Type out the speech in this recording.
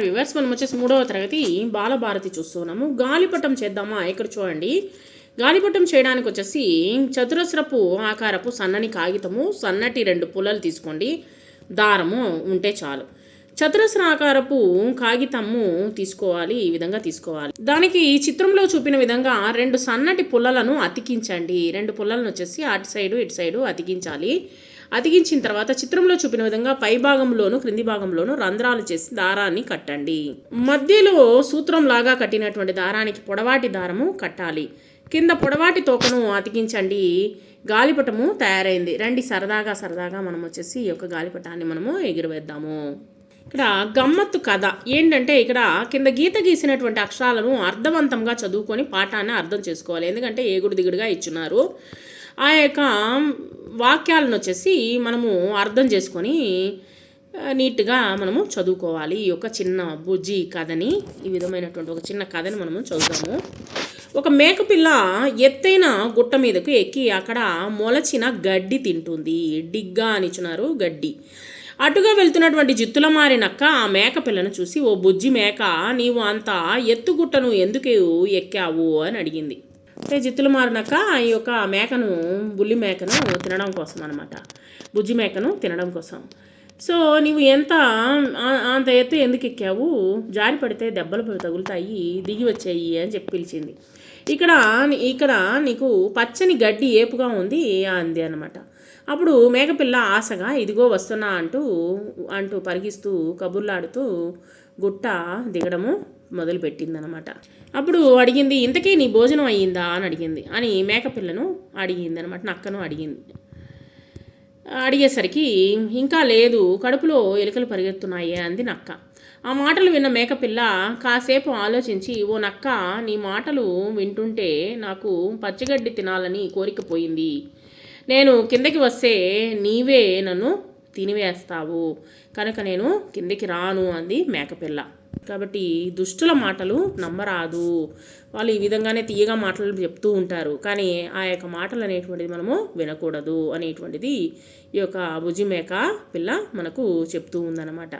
Hi viewers మనం వచ్చేసి మూడవ తరగతి బాలభారతి చూస్తున్నాము. గాలిపటం చేద్దామా? ఇక్కడ చూడండి. గాలిపటం చేయడానికి వచ్చేసి చతురస్రపు ఆకారపు సన్నని కాగితము సన్నటి రెండు పుల్లలు తీసుకోండి. దారము ఉంటే చాలు. చతురస్ర ఆకారపు కాగితము తీసుకోవాలి ఈ విధంగా తీసుకోవాలి. దానికి ఈ చిత్రంలో చూపిన విధంగా రెండు సన్నటి పుల్లలను అతికించండి. రెండు పుల్లలను వచ్చేసి అటు సైడు ఇటు సైడు అతికించాలి. అతికించిన తర్వాత చిత్రంలో చూపిన విధంగా పై భాగంలోను క్రింది భాగంలోను రంధ్రాలు చేసి దారాన్ని కట్టండి. మధ్యలో సూత్రం లాగా కట్టినటువంటి దారానికి పొడవాటి దారము కట్టాలి. కింద పొడవాటి తోకను అతికించండి. గాలిపటము తయారైంది. రండి సరదాగా సరదాగా మనం వచ్చేసి ఈ యొక్క గాలిపటాన్ని మనము ఎగురవేద్దాము. ఇక్కడ గమ్మత్తు కథ. ఏంటంటే ఇక్కడ కింద గీత గీసినటువంటి అక్షరాలను అర్థవంతంగా చదువుకొని పాఠాన్ని అర్థం చేసుకోవాలి. ఎందుకంటే ఏగుడు దిగుడుగా ఇచ్చున్నారు. ఆ యొక్క వాక్యాలను వచ్చేసి మనము అర్థం చేసుకొని నీట్గా మనము చదువుకోవాలి. ఈ యొక్క చిన్న బుజ్జి కథని ఈ విధమైనటువంటి ఒక చిన్న కథని మనము చదువుతాము ఒక మేకపిల్ల ఎత్తైన గుట్ట మీదకు ఎక్కి అక్కడ మొలచిన గడ్డి తింటుంది. డిగ్గా అనిచున్నారు గడ్డి. అటుగా వెళ్తున్నటువంటి జిత్తుల మారినక్క ఆ మేక పిల్లను చూసి ఓ బుజ్జి మేక నీవు అంత ఎత్తుగుట్టను ఎందుకు ఎక్కావు? అని అడిగింది. జిత్తులు మారినాక ఈ యొక్క మేకను బుల్లి మేకను తినడం కోసం అనమాట బుజ్జి మేకను తినడం కోసం. సో నీవు ఎంత అంత ఎత్తు ఎందుకు ఎక్కావు? జారి పడితే దెబ్బలు తగులుతాయి దిగి వచ్చాయి అని చెప్పి పిలిచింది. ఇక్కడ ఇక్కడ నీకు పచ్చని గడ్డి ఏపుగా ఉంది అంది అనమాట అప్పుడు మేకపిల్ల ఆశగా ఇదిగో వస్తున్నా అంటూ అంటూ పరిగిస్తూ కబుర్లాడుతూ గుట్ట దిగడము మొదలుపెట్టిందనమాట. అప్పుడు అడిగింది ఇంతకీ నీ భోజనం అయ్యిందా? అని అడిగింది. అని మేకపిల్లను అడిగింది అనమాట నక్కను అడిగింది. అడిగేసరికి ఇంకా లేదు కడుపులో ఎలుకలు పరిగెత్తున్నాయి అంది నక్క. ఆ మాటలు విన్న మేకపిల్ల కాసేపు ఆలోచించి ఓ నక్క నీ మాటలు వింటుంటే నాకు పచ్చిగడ్డి తినాలని కోరిక పోయింది. నేను కిందకి వస్తే నీవే నన్ను తినివేస్తావు. కనుక నేను కిందికి రాను అంది మేకపిల్ల. కాబట్టి దుష్టుల మాటలు నమ్మరాదు. వాళ్ళు ఈ విధంగానే తీయగా మాటలు చెప్తూ ఉంటారు. కానీ ఆ యొక్క మాటలు అనేటువంటిది మనము వినకూడదు అనేటువంటిది ఈ యొక్క భుజి మేక పిల్ల మనకు చెప్తూ ఉందన్నమాట.